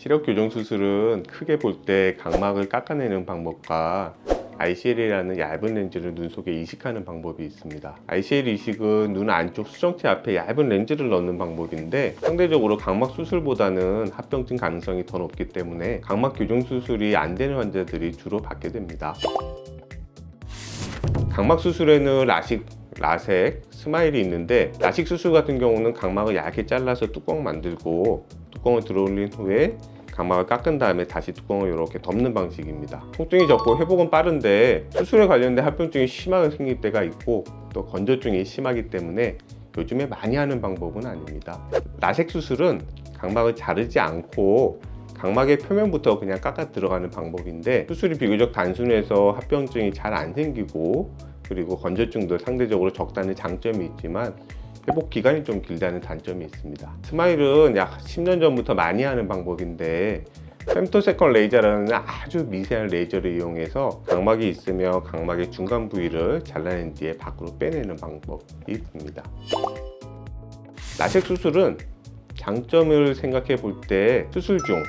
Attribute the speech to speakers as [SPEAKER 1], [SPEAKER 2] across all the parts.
[SPEAKER 1] 시력 교정 수술은 크게 볼 때 각막을 깎아내는 방법과 ICL이라는 얇은 렌즈를 눈 속에 이식하는 방법이 있습니다. ICL 이식은 눈 안쪽 수정체 앞에 얇은 렌즈를 넣는 방법인데 상대적으로 각막 수술보다는 합병증 가능성이 더 높기 때문에 각막 교정 수술이 안 되는 환자들이 주로 받게 됩니다. 각막 수술에는 라식, 라섹, 스마일이 있는데 라식 수술 같은 경우는 각막을 얇게 잘라서 뚜껑 만들고 뚜껑을 들어올린 후에 각막을 깎은 다음에 다시 뚜껑을 이렇게 덮는 방식입니다. 통증이 적고 회복은 빠른데 수술에 관련된 합병증이 심하게 생길 때가 있고 또 건조증이 심하기 때문에 요즘에 많이 하는 방법은 아닙니다. 라섹 수술은 각막을 자르지 않고 각막의 표면부터 그냥 깎아 들어가는 방법인데 수술이 비교적 단순해서 합병증이 잘 안 생기고 그리고 건조증도 상대적으로 적다는 장점이 있지만 회복 기간이 좀 길다는 단점이 있습니다. 스마일은 약 10년 전부터 많이 하는 방법인데 femtosecond 레이저라는 아주 미세한 레이저를 이용해서 각막이 있으면 각막의 중간 부위를 잘라낸 뒤에 밖으로 빼내는 방법이 있습니다. 라섹 수술은 장점을 생각해 볼 때 수술 중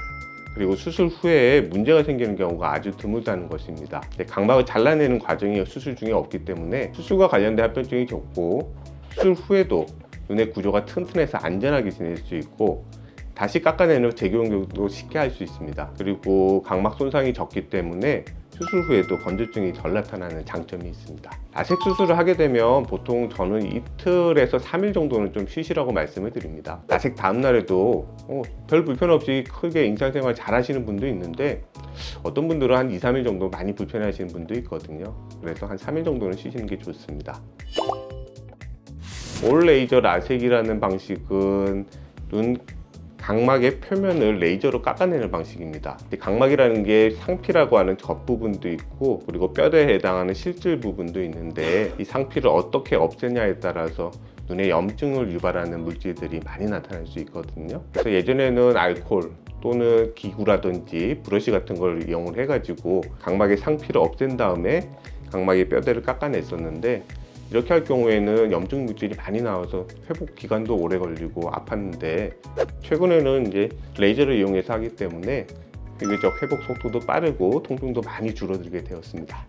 [SPEAKER 1] 그리고 수술 후에 문제가 생기는 경우가 아주 드물다는 것입니다. 각막을 잘라내는 과정이 수술 중에 없기 때문에 수술과 관련된 합병증이 적고 수술 후에도 눈의 구조가 튼튼해서 안전하게 지낼 수 있고 다시 깎아내는 재교정도 쉽게 할 수 있습니다. 그리고 각막 손상이 적기 때문에 수술 후에도 건조증이 덜 나타나는 장점이 있습니다. 라섹 수술을 하게 되면 보통 저는 이틀에서 3일 정도는 좀 쉬시라고 말씀을 드립니다. 라섹 다음날에도 어, 별 불편 없이 크게 일상생활 잘 하시는 분도 있는데 어떤 분들은 한 2, 3일 정도 많이 불편해 하시는 분도 있거든요. 그래서 한 3일 정도는 쉬시는 게 좋습니다. 올 레이저 라섹이라는 방식은 눈 각막의 표면을 레이저로 깎아내는 방식입니다. 각막이라는 게 상피라고 하는 겉부분도 있고 그리고 뼈대에 해당하는 실질 부분도 있는데 이 상피를 어떻게 없애냐에 따라서 눈에 염증을 유발하는 물질들이 많이 나타날 수 있거든요. 그래서 예전에는 알코올 또는 기구라든지 브러쉬 같은 걸 이용을 해가지고 각막의 상피를 없앤 다음에 각막의 뼈대를 깎아냈었는데 이렇게 할 경우에는 염증 물질이 많이 나와서 회복 기간도 오래 걸리고 아팠는데 최근에는 이제 레이저를 이용해서 하기 때문에 비교적 회복 속도도 빠르고 통증도 많이 줄어들게 되었습니다.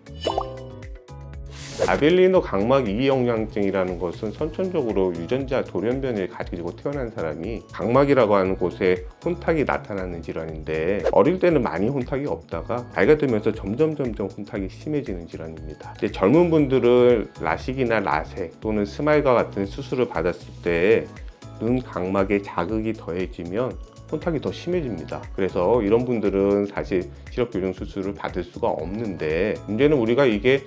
[SPEAKER 1] 아벨리노 각막 이영양증이라는 것은 선천적으로 유전자 돌연변이를 가지고 태어난 사람이 각막이라고 하는 곳에 혼탁이 나타나는 질환인데 어릴 때는 많이 혼탁이 없다가 나이가 들면서 점점 점점 혼탁이 심해지는 질환입니다. 이제 젊은 분들은 라식이나 라섹 또는 스마일과 같은 수술을 받았을 때 눈 각막에 자극이 더해지면 혼탁이 더 심해집니다. 그래서 이런 분들은 사실 시력 교정 수술을 받을 수가 없는데 문제는 우리가 이게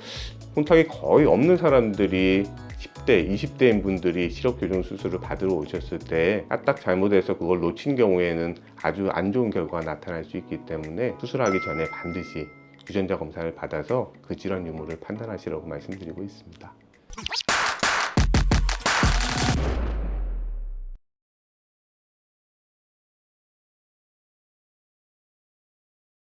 [SPEAKER 1] 혼탁이 거의 없는 사람들이 10대, 20대인 분들이 시력 교정 수술을 받으러 오셨을 때 까딱 잘못해서 그걸 놓친 경우에는 아주 안 좋은 결과가 나타날 수 있기 때문에 수술하기 전에 반드시 유전자 검사를 받아서 그 질환 유무를 판단하시라고 말씀드리고 있습니다.